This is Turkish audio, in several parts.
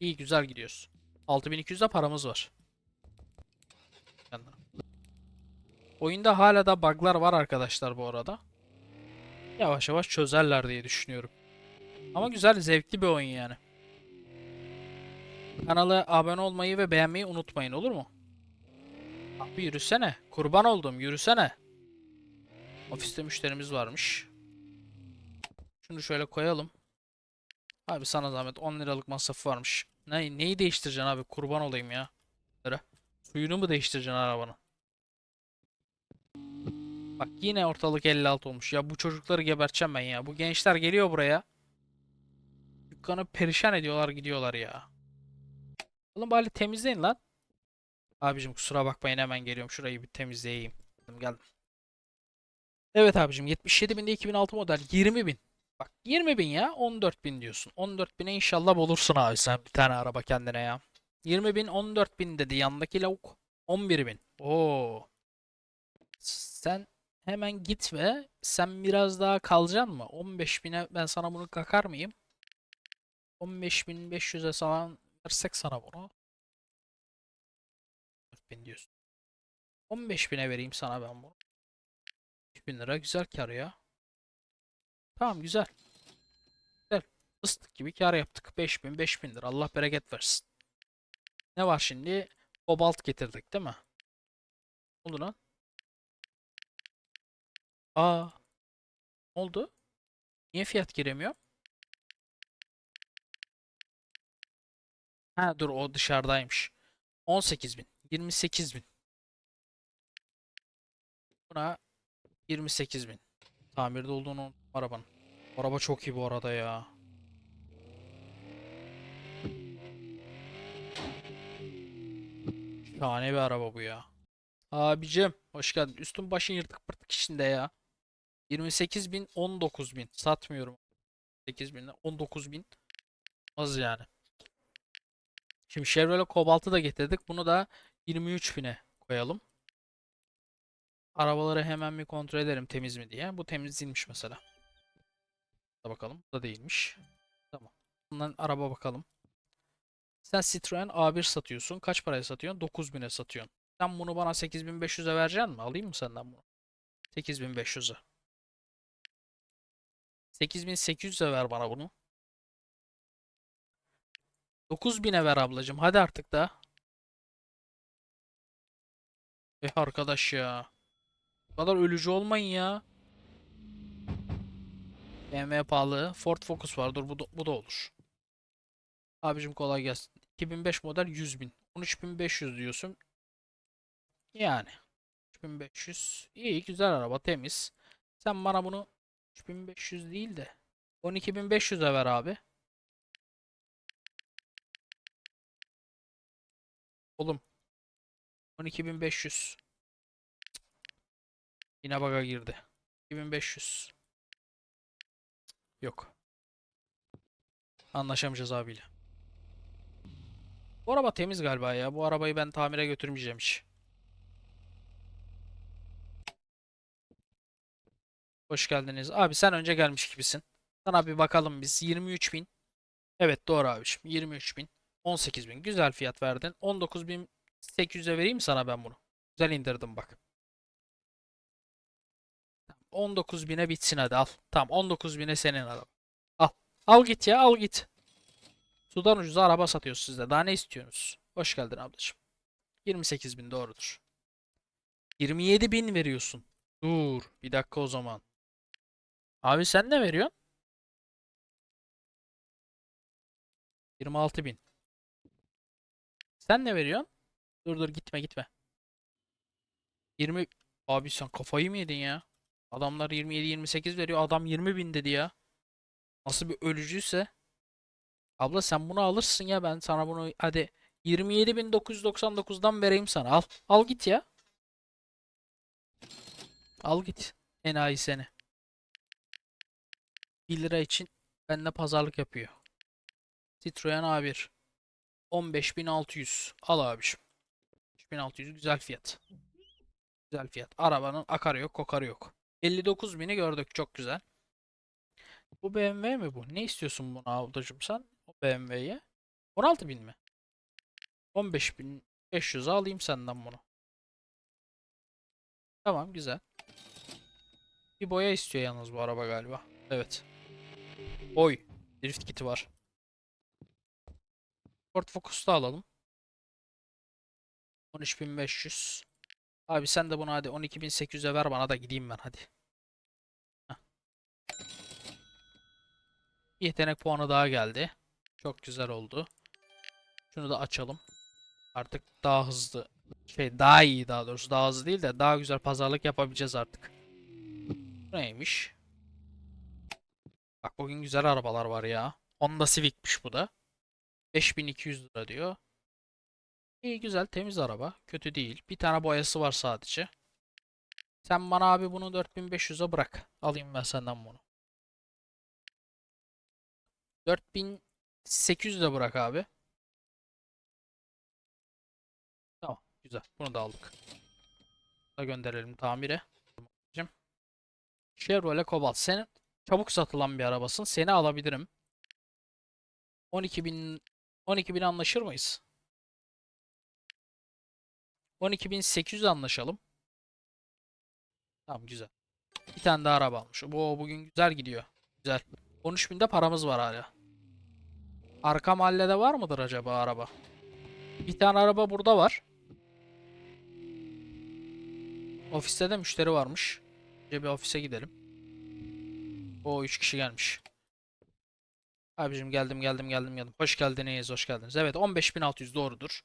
İyi güzel gidiyoruz. 6200'de paramız var. Oyunda hala da bug'lar var arkadaşlar bu arada. Yavaş yavaş çözerler diye düşünüyorum. Ama güzel, zevkli bir oyun yani. Kanala abone olmayı ve beğenmeyi unutmayın olur mu? Abi yürüsene. Kurban oldum yürüsene. Ofiste müşterimiz varmış. Şunu şöyle koyalım. Abi sana zahmet 10 liralık masrafı varmış. Ne, neyi değiştireceksin abi? Kurban olayım ya. Lira. Suyunu mu değiştireceksin arabanın? Bak yine ortalık 56 olmuş. Ya bu çocukları geberteceğim ben ya. Bu gençler geliyor buraya. Dükkanı perişan ediyorlar gidiyorlar ya. Oğlum bari temizleyin lan. Abicim kusura bakmayın hemen geliyorum. Şurayı bir temizleyeyim. Geldim geldim. Evet abicim 77 binde 2006 model 20 bin. Bak 20 bin ya 14 bin diyorsun. 14 bine inşallah bulursun abi sen bir tane araba kendine ya. 20 bin 14 bin dedi yandaki lavuk. 11 bin. Oo. Sen hemen git ve sen biraz daha kalacaksın mı? 15 bine ben sana bunu kakar mıyım? 15.500'e falan versek sana bunu. 4000 diyorsun. 15.000'e vereyim sana ben bunu. 3000 lira güzel kar ya. Tamam güzel. Güzel. Fıstık gibi kar yaptık. 5000 5000 lira. Allah bereket versin. Ne var şimdi? Kobalt getirdik değil mi? Ne oldu lan? Aa. Ne oldu? Niye fiyat giremiyor? Ha dur o dışarıdaymış. 18.000. 28.000. Buna 28.000. Tamirde olduğunu unuttum arabanın. Araba çok iyi bu arada ya. Şahane bir araba bu ya. Abicim hoş geldin. Üstün başın yırtık pırtık içinde ya. 28.000 19.000 satmıyorum. 8.000 19.000 az yani. Şimdi Chevrolet Cobalt'ı da getirdik. Bunu da 23.000'e koyalım. Arabaları hemen bir kontrol edelim temiz mi diye. Bu temiz değilmiş mesela. Da bakalım. Bu da değilmiş. Tamam. Bundan araba bakalım. Sen Citroen A1 satıyorsun. Kaç paraya satıyorsun? 9000'e satıyorsun. Sen bunu bana 8500'e vereceksin mi? Alayım mı senden bunu? 8500'e. 8800'e ver bana bunu. 9000'e ver ablacığım. Hadi artık da. Eh arkadaş ya. Bu kadar ölücü olmayın ya. BMW pahalı. Ford Focus var. Dur bu da, bu da olur. Abicim kolay gelsin. 2005 model 100.000. 13.500 diyorsun. Yani. 3500. İyi güzel araba temiz. Sen bana bunu 3500 değil de 12.500'e ver abi. Oğlum. 12.500. Yine baga girdi. 2500. Yok. Anlaşamayacağız abiyle. Bu araba temiz galiba ya. Bu arabayı ben tamire götürmeyeceğim hiç. Hoş geldiniz. Abi sen önce gelmiş gibisin. Sana bir bakalım biz. 23.000. Evet doğru abiciğim. 23.000. 18.000. Güzel fiyat verdin. 19.800'e vereyim mi sana ben bunu? Güzel indirdim bak. 19.000'e bitsin hadi al. Tamam 19.000'e senin araba. Al. Al git ya al git. Sudan ucuza araba satıyoruz sizde. Daha ne istiyorsunuz? Hoş geldin ablacığım. 28.000 doğrudur. 27.000 veriyorsun. Dur. Bir dakika o zaman. Abi sen ne veriyorsun? 26.000. Sen ne veriyorsun? Dur dur gitme gitme. 20 Abi sen kafayı mı yedin ya? Adamlar 27-28 veriyor. Adam 20 bin dedi ya. Nasıl bir ölücüyse. Abla sen bunu alırsın ya ben sana bunu hadi 27.999'dan vereyim sana. Al. Al git ya. Al git. Enayi seni. 1 lira için benimle pazarlık yapıyor. Citroen A1. 15.600. Al abiciğim. 15.600 güzel fiyat. Güzel fiyat. Arabanın akarı yok, kokarı yok. 59.000'i gördük. Çok güzel. Bu BMW mi bu? Ne istiyorsun buna ablacığım sen? O BMW'ye. 16.000 mi? 15.500 alayım senden bunu. Tamam güzel. Bir boya istiyor yalnız bu araba galiba. Evet. Oy. Drift kiti var. Ford Focus'ta alalım. 13.500. Abi sen de bunu hadi 12.800'e ver bana da gideyim ben hadi. Heh. Yetenek puanı daha geldi. Çok güzel oldu. Şunu da açalım. Artık daha hızlı şey daha iyi daha doğrusu daha hızlı değil de daha güzel pazarlık yapabileceğiz artık. Bu neymiş? Bak bugün güzel arabalar var ya. Honda Civic'miş bu da. 5200 lira diyor. İyi güzel temiz araba. Kötü değil. Bir tane boyası var sadece. Sen bana abi bunu 4500'e bırak. Alayım ben senden bunu. 4800'e bırak abi. Tamam. Güzel. Bunu da aldık. Da gönderelim tamire. Chevrolet Cobalt. Senin çabuk satılan bir arabasın. Seni alabilirim. 12.000 12.000 anlaşır mıyız? 12.800 anlaşalım. Tamam güzel. Bir tane daha araba almış. Bu bugün güzel gidiyor. Güzel. 13.000'de paramız var hala. Arka mahallede var mıdır acaba araba? Bir tane araba burada var. Ofiste de müşteri varmış. Önce bir ofise gidelim. O 3 kişi gelmiş. Abicim geldim geldim geldim geldim. Hoş geldiniz hoş geldiniz. Evet 15.600 doğrudur.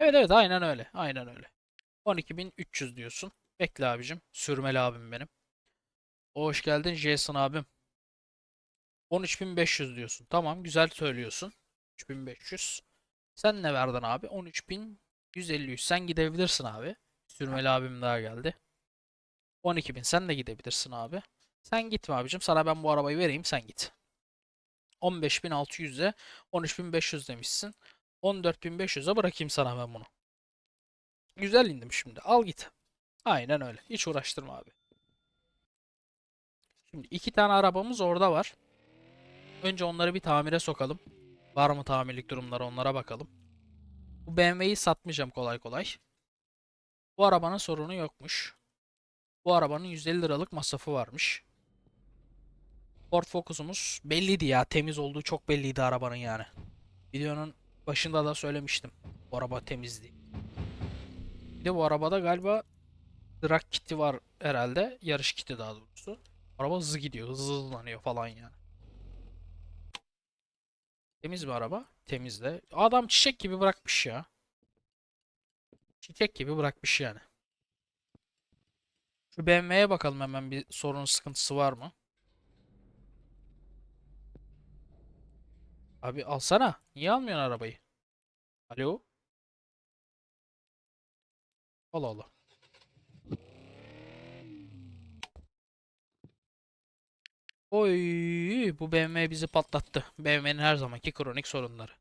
Evet evet aynen öyle. Aynen öyle. 12.300 diyorsun. Bekle abicim. Sürmeli abim benim. Hoş geldin Jason abim. 13.500 diyorsun. Tamam güzel söylüyorsun. 3.500. Sen ne verdin abi? 13.153. Sen gidebilirsin abi. Sürmeli abim daha geldi. 12.000 sen de gidebilirsin abi. Sen gitme abicim. Sana ben bu arabayı vereyim sen git. 15.600'e 13.500 demişsin. 14.500'e bırakayım sana ben bunu. Güzel indim şimdi. Al git. Aynen öyle. Hiç uğraştırma abi. Şimdi iki tane arabamız orada var. Önce onları bir tamire sokalım. Var mı tamirlik durumları onlara bakalım. Bu BMW'yi satmayacağım kolay kolay. Bu arabanın sorunu yokmuş. Bu arabanın 150 liralık masrafı varmış. Ford Focus'umuz belliydi ya. Temiz olduğu çok belliydi arabanın yani. Videonun başında da söylemiştim. Bu araba temizdi. Bir de bu arabada galiba drag kiti var herhalde. Yarış kiti daha doğrusu. Araba hızlı gidiyor. Hızlı hızlanıyor falan yani. Temiz bir araba. Temiz de. Adam çiçek gibi bırakmış ya. Çiçek gibi bırakmış yani. Şu BMW'ye bakalım hemen bir sorun sıkıntısı var mı? Abi alsana. Niye almıyorsun arabayı? Alo? Allah Allah. Oy, bu BMW bizi patlattı. BMW'nin her zamanki kronik sorunları.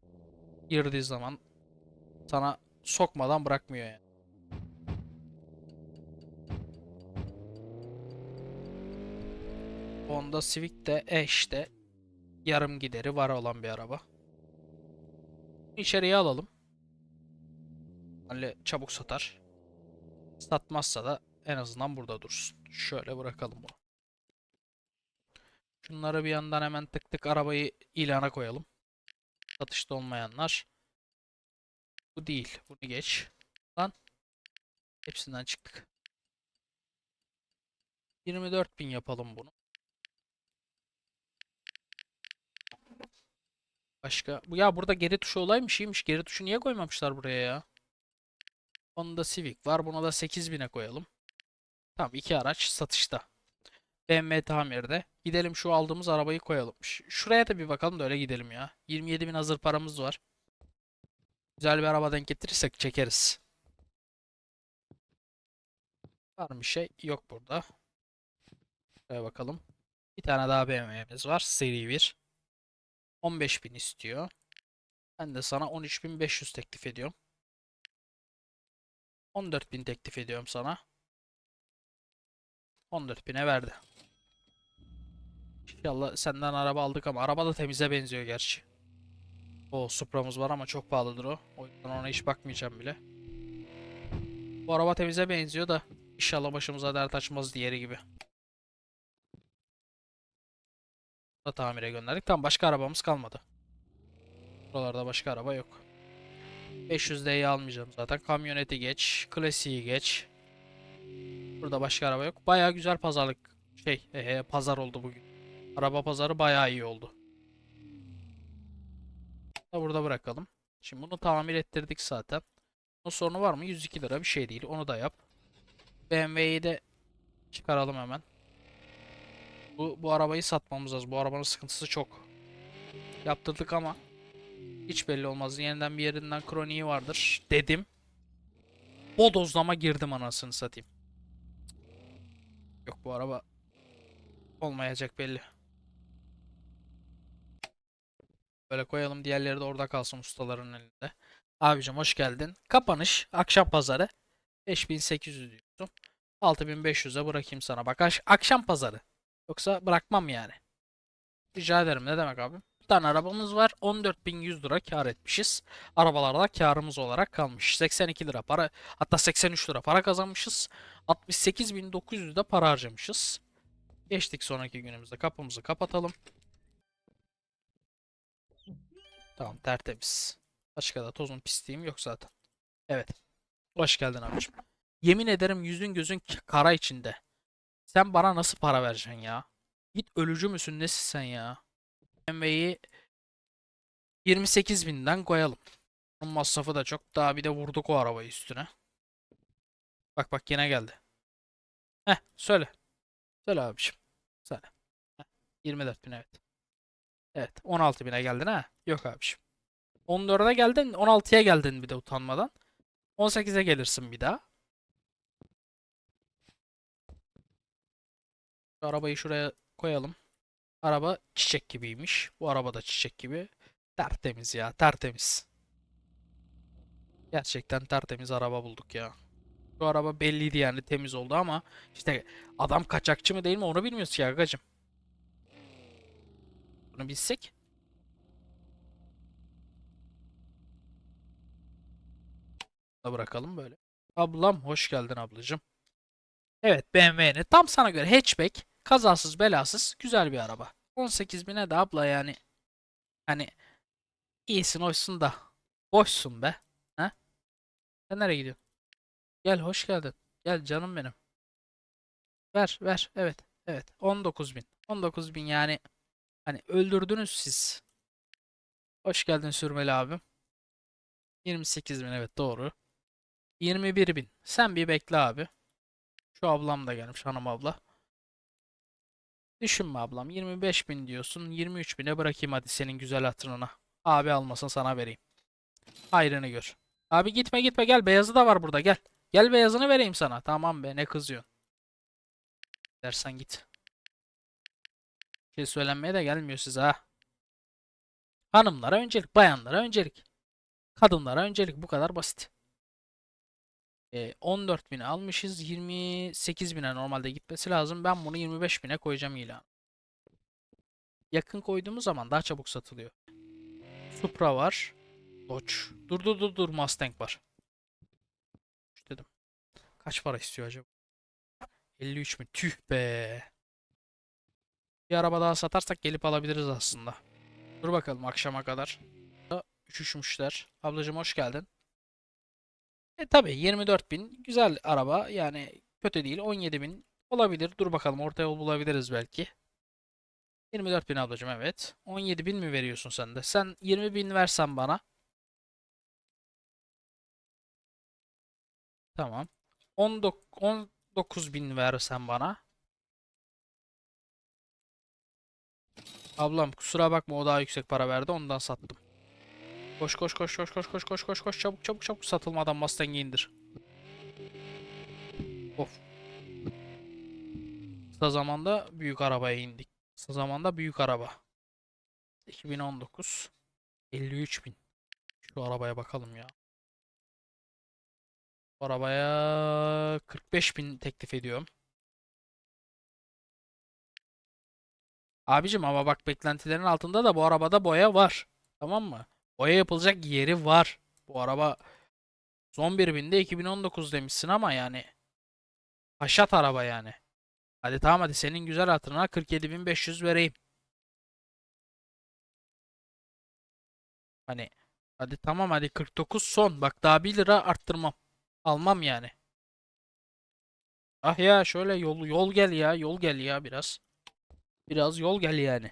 Girdiği zaman sana sokmadan bırakmıyor yani. Honda Civic de e işte yarım gideri var olan bir araba. İçeriye alalım. Öyle çabuk satar. Satmazsa da en azından burada dursun. Şöyle bırakalım bunu. Şunları bir yandan hemen tık tık arabayı ilana koyalım. Satışta olmayanlar. Bu değil. Bunu geç. Lan. Hepsinden çıktık. 24.000 yapalım bunu. Başka. Bu ya burada geri tuşu olaymış iyiymiş. Geri tuşu niye koymamışlar buraya ya? Honda Civic var. Buna da 8000'e koyalım. Tamam iki araç satışta. BMW tamirde. Gidelim şu aldığımız arabayı koyalım. Şuraya da bir bakalım da öyle gidelim ya. 27.000 hazır paramız var. Güzel bir araba denk getirirsek çekeriz. Var mı şey? Yok burada. Şuraya bakalım. Bir tane daha BMW'miz var. Seri 1. 15.000 istiyor. Ben de sana 13.500 teklif ediyorum. 14.000 teklif ediyorum sana. 14.000'e verdi. İnşallah senden araba aldık ama araba da temize benziyor gerçi. O Supra'mız var ama çok pahalıdır o. O yüzden ona hiç bakmayacağım bile. Bu araba temize benziyor da inşallah başımıza dert açmaz diğeri gibi. Da tamire gönderdik. Tamam başka arabamız kalmadı. Buralarda başka araba yok. 500D'yi almayacağım zaten. Kamyoneti geç. Klasiği geç. Burada başka araba yok. Baya güzel pazarlık şey ehe, pazar oldu bugün. Araba pazarı bayağı iyi oldu. Da burada bırakalım. Şimdi bunu tamir ettirdik zaten. Bunun sorunu var mı? 102 lira bir şey değil. Onu da yap. BMW'yi de çıkaralım hemen. Bu, bu arabayı satmamız lazım. Bu arabanın sıkıntısı çok. Yaptırdık ama hiç belli olmaz. Yeniden bir yerinden kroniği vardır dedim. Bodozlama girdim anasını satayım. Yok bu araba olmayacak belli. Böyle koyalım diğerleri de orada kalsın ustaların elinde. Abicim hoş geldin. Kapanış akşam pazarı 5800 diyorsun. 6500'e bırakayım sana. Bak akşam pazarı. Yoksa bırakmam yani. Rica ederim ne demek abi? Bir tane arabamız var. 14.100 lira kar etmişiz. Arabalarda karımız olarak kalmış. 82 lira para hatta 83 lira para kazanmışız. 68.900 de para harcamışız. Geçtik sonraki günümüzde kapımızı kapatalım. Tamam tertemiz. Başka da tozun pisliğim yok zaten. Evet. Hoş geldin abicim. Yemin ederim yüzün gözün kara içinde. Sen bana nasıl para vereceksin ya? Git ölücü müsün nesin sen ya? BMW'yi 28 binden koyalım. Bunun masrafı da çok. Daha bir de vurduk o arabayı üstüne. Bak bak yine geldi. Heh söyle. Söyle abiciğim. Söyle. Heh, 24 bin evet. Evet 16 bine geldin ha? Yok abiciğim. 14'e geldin 16'ya geldin bir de utanmadan. 18'e gelirsin bir daha. Arabayı şuraya koyalım. Araba çiçek gibiymiş. Bu araba da çiçek gibi. Tertemiz ya tertemiz. Gerçekten tertemiz araba bulduk ya. Şu araba belliydi yani temiz oldu ama işte adam kaçakçı mı değil mi onu bilmiyoruz ki agacım. Bunu bilsek. Da bırakalım böyle. Ablam hoş geldin ablacığım. Evet BMW'nin tam sana göre hatchback kazasız belasız güzel bir araba. 18 bine de abla yani hani iyisin hoşsun da boşsun be. Ha? Sen nereye gidiyorsun? Gel hoş geldin. Gel canım benim. Ver ver evet evet 19 bin. 19 bin yani hani öldürdünüz siz. Hoş geldin sürmeli abim. 28 bin evet doğru. 21 bin. Sen bir bekle abi. Şu ablam da gelmiş hanım abla. Düşünme ablam. 25 bin diyorsun. 23 bine bırakayım hadi senin güzel hatırına. Abi almasın sana vereyim. Hayrını gör. Abi gitme gitme gel. Beyazı da var burada gel. Gel beyazını vereyim sana. Tamam be ne kızıyorsun. Dersen git. Bir şey söylenmeye de gelmiyor size ha. Hanımlara öncelik. Bayanlara öncelik. Kadınlara öncelik. Bu kadar basit. E, 14 bine almışız. 28 bine normalde gitmesi lazım. Ben bunu 25 bine koyacağım ilan. Yakın koyduğumuz zaman daha çabuk satılıyor. Supra var. Dodge. Dur dur dur dur Mustang var. Dedim. Kaç para istiyor acaba? 53 bin. Tüh be. Bir araba daha satarsak gelip alabiliriz aslında. Dur bakalım akşama kadar. Üşüşmüşler. Ablacığım hoş geldin. E tabi 24 bin güzel araba. Yani kötü değil. 17 bin olabilir. Dur bakalım orta yol bulabiliriz belki. 24 bin ablacığım evet. 17 bin mi veriyorsun sen de? Sen 20 bin versen bana. Tamam. 19, 19 bin versen bana. Ablam kusura bakma o daha yüksek para verdi. Ondan sattım Koş koş koş koş koş koş koş koş koş çabuk çabuk çabuk satılmadan Mustang'i indir. Of. Kısa zamanda büyük arabaya indik. Kısa zamanda büyük araba. 2019 53 bin. Şu arabaya bakalım ya. Bu arabaya 45 bin teklif ediyorum. Abicim ama bak beklentilerin altında da bu arabada boya var. Tamam mı? Boya yapılacak yeri var. Bu araba son bir binde 2019 demişsin ama yani haşat araba yani. Hadi tamam hadi senin güzel hatırına 47.500 vereyim. Hani hadi tamam hadi 49 son. Bak daha 1 lira arttırmam. Almam yani. Ah ya şöyle yol yol gel ya yol gel ya biraz. Biraz yol gel yani.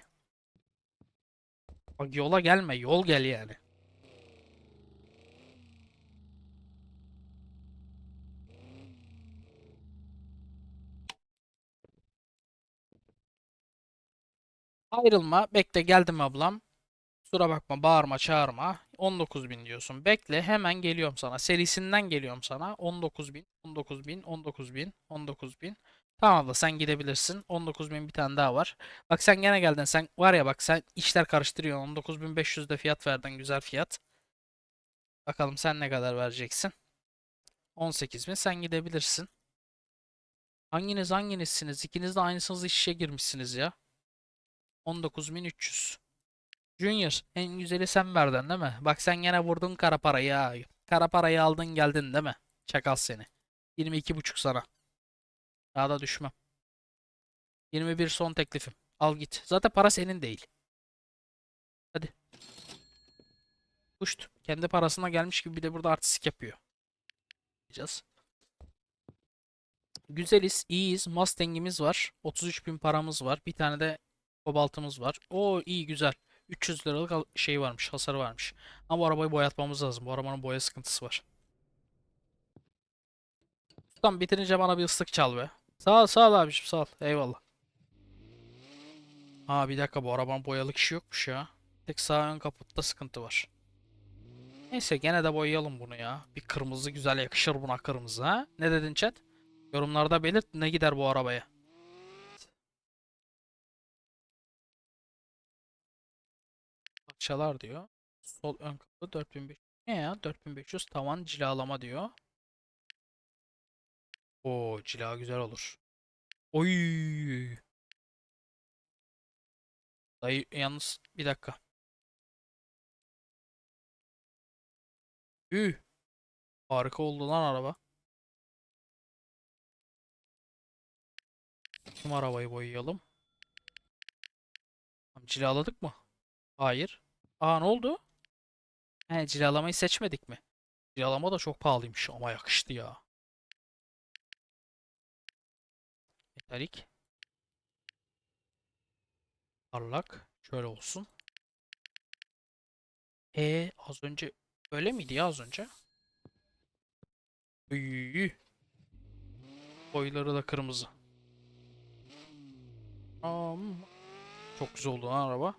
Bak yola gelme yol gel yani. Ayrılma. Bekle geldim ablam. Kusura bakma bağırma çağırma. 19.000 diyorsun. Bekle hemen geliyorum sana. Serisinden geliyorum sana. 19.000, 19.000, 19.000, 19.000. Tamam abla sen gidebilirsin. 19.000 bir tane daha var. Bak sen gene geldin. Sen var ya bak sen işler karıştırıyorsun. 19.500 de fiyat verdin. Güzel fiyat. Bakalım sen ne kadar vereceksin? 18.000 sen gidebilirsin. Hanginiz hanginizsiniz? İkiniz de aynısınız işe girmişsiniz ya. 19.300. Junior en güzeli sen verdin değil mi? Bak sen gene vurdun kara parayı ha. Kara parayı aldın geldin değil mi? Çakal seni. 22.5 sana. Daha da düşmem. 21 son teklifim. Al git. Zaten para senin değil. Hadi. Kuşt. Kendi parasına gelmiş gibi bir de burada artistik yapıyor. Diyeceğiz. Güzeliz, iyiyiz. Mustang'imiz var. 33.000 paramız var. Bir tane de kobaltımız var. O iyi güzel. 300 liralık al- şey varmış, hasarı varmış. Ama bu arabayı boyatmamız lazım. Bu arabanın boya sıkıntısı var. Ustam bitirince bana bir ıslık çal be. Sağ ol, sağ ol abiciğim, sağ ol. Eyvallah. Ha bir dakika bu arabanın boyalık işi yokmuş ya. Tek sağ ön kaputta sıkıntı var. Neyse gene de boyayalım bunu ya. Bir kırmızı güzel yakışır buna kırmızı ha. Ne dedin chat? Yorumlarda belirt ne gider bu arabaya. Parçalar diyor. Sol ön kapı 4500. Ne ya? 4500 tavan cilalama diyor. Oo cila güzel olur. Oy. Dayı yalnız bir dakika. Üh. Harika oldu lan araba. Tüm arabayı boyayalım. Tamam, Cilaladık mı? Hayır. Aa ne oldu? He cilalamayı seçmedik mi? Cilalama da çok pahalıymış ama yakıştı ya. Metalik. Parlak. Şöyle olsun. E az önce öyle miydi ya az önce? Üy. Boyları da kırmızı. Am. Çok güzel oldu lan araba.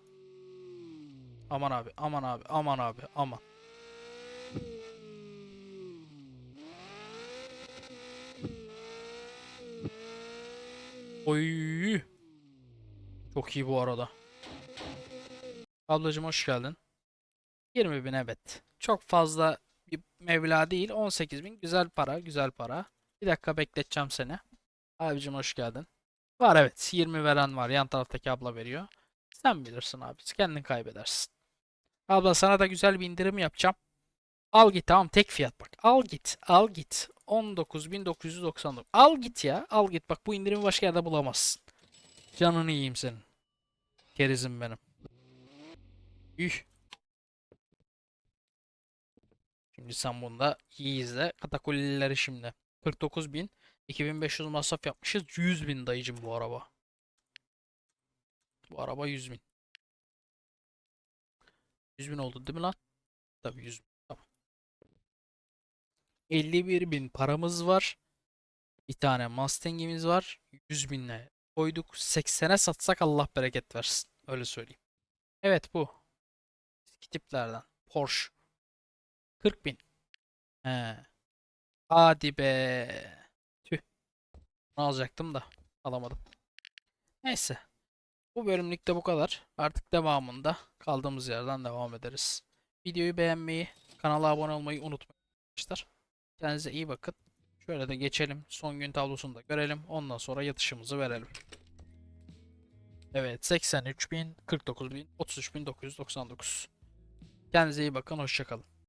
Aman abi, aman abi, aman abi, aman. Oy. Çok iyi bu arada. Ablacım hoş geldin. 20 bin evet. Çok fazla bir meblağ değil. 18 bin güzel para, güzel para. Bir dakika bekleteceğim seni. Abicim hoş geldin. Var evet. 20 veren var. Yan taraftaki abla veriyor. Sen bilirsin abi. Kendin kaybedersin. Abla sana da güzel bir indirim yapacağım. Al git tamam tek fiyat bak. Al git. Al git. 19.999. Al git ya. Al git. Bak bu indirimi başka yerde bulamazsın. Canını yiyeyim senin. Kerizim benim. Üh. Şimdi sen bunda iyi izle. Katakullileri şimdi. 49.000. 2500 masraf yapmışız. 100.000 dayıcım bu araba. Bu araba 100.000. 100 bin oldu değil mi lan? Tabii 100 bin. Tamam. 51 bin paramız var. Bir tane Mustang'imiz var. 100 binle koyduk. 80'e satsak Allah bereket versin. Öyle söyleyeyim. Evet bu. Tiplerden. Porsche. 40 bin. He. Hadi be. Tüh. Bunu alacaktım da alamadım. Neyse. Bu bölümlük de bu kadar. Artık devamında kaldığımız yerden devam ederiz. Videoyu beğenmeyi, kanala abone olmayı unutmayın arkadaşlar. Kendinize iyi bakın. Şöyle de geçelim. Son gün tablosunu da görelim. Ondan sonra yatışımızı verelim. Evet 83.000, 49.000, 33.999. Kendinize iyi bakın. Hoşçakalın.